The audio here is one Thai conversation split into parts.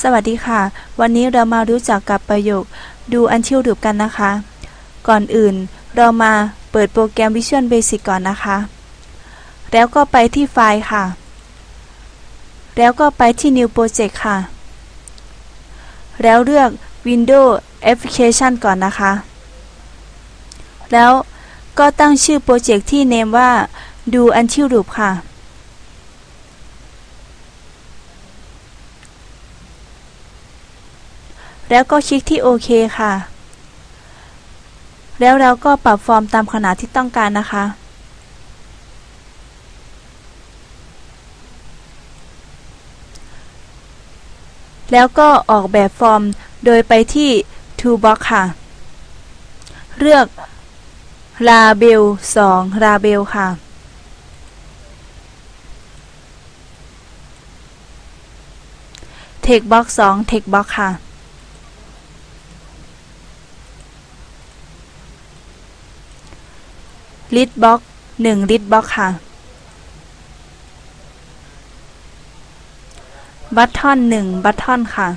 สวัสดีค่ะ วันนี้เรามารู้จักกับประโยคดูอันชิวรูปกันนะคะ ก่อนอื่นเรามาเปิดโปรแกรม Visual Basic ก่อนนะคะ แล้วก็ไปที่ไฟล์ค่ะ แล้วก็ไปที่ New Project ค่ะ แล้วเลือก Windows Application ก่อนนะคะ แล้วก็ตั้งชื่อโปรเจกต์ที่เนมว่าดูอันชิวรูปค่ะ แล้วก็คลิกที่โอเคค่ะ แล้วเราก็ปรับฟอร์มตามขนาดที่ต้องการนะคะ แล้วก็ออกแบบฟอร์มโดยไปที่ Toolbox ค่ะ เลือก Label 2 Label ค่ะ Textbox 2 Textbox ค่ะ Listbox 1 Listbox ค่ะ บัตทอน1บัตทอนค่ะ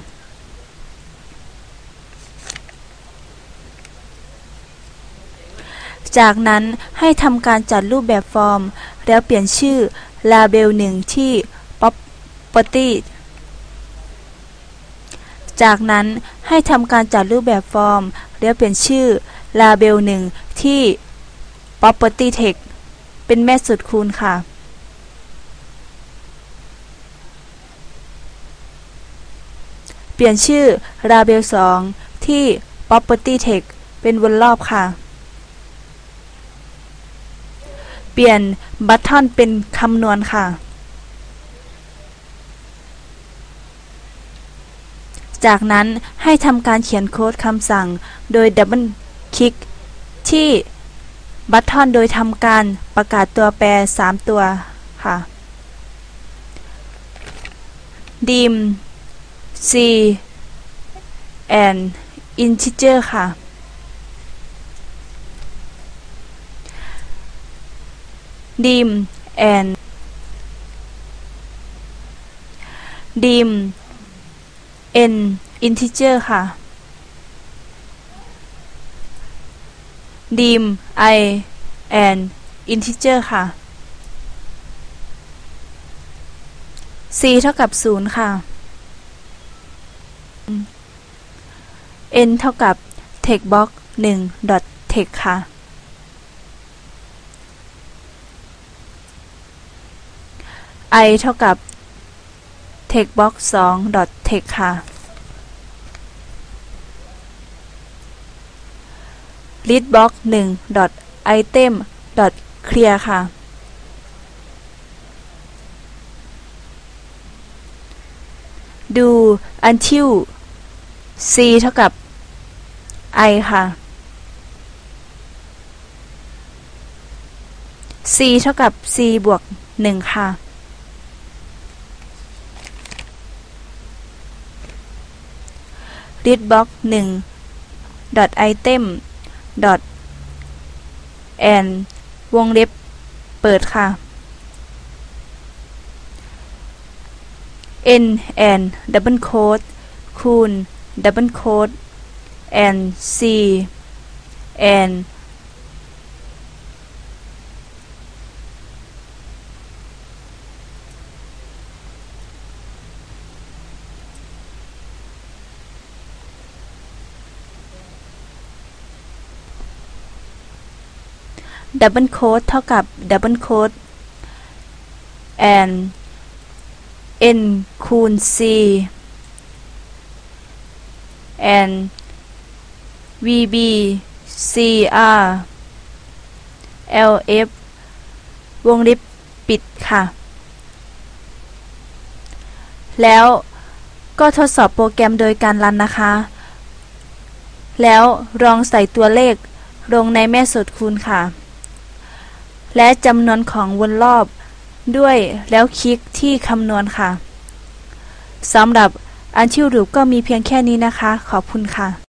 จากนั้นให้ทำการจัดรูปแบบฟอร์ม แล้วเปลี่ยนชื่อ Label 1 ที่ Property จากนั้นให้ทำการจัดรูปแบบฟอร์ม แล้วเปลี่ยนชื่อ Label 1 ที่ Property Text เป็นแม่สุดคูณค่ะ เปลี่ยนชื่อ Label 2 ที่ Property Text เป็นวนรอบค่ะ เปลี่ยนบัตทอนเป็นคำนวณค่ะ จากนั้นให้ทำการเขียนโค้ดคำสั่งโดยดับเบิลคลิกที่ บัตทอนโดยทำการประกาศตัวแปร 3 ตัวค่ะ dim c and integer ค่ะ dim and dim n integer ค่ะ dim i and integer ค่ะ c เท่ากับ 0 ค่ะ n เท่ากับ textbox 1 text ค่ะ i เท่ากับ textbox 2 text ค่ะ listbox 1 item clear ค่ะ ดู until c เท่ากับ i ค่ะ c เท่ากับ c บวก 1 ค่ะ readbox 1 dot item dot and วงเล็บเปิดค่ะ n and double quote คูณ double quote and c and double quote เท่ากับ double quote and n คูณ c and vb cr lf วงเล็บปิดค่ะ แล้วก็ทดสอบโปรแกรมโดยการรันนะคะ แล้วลองใส่ตัวเลขลงในแม่สดคูณค่ะ และจำนวนของวนรอบ ด้วยแล้วคลิกที่คำนวณค่ะสำหรับอันชิวรูปก็มีเพียงแค่นี้นะคะ ขอบคุณค่ะ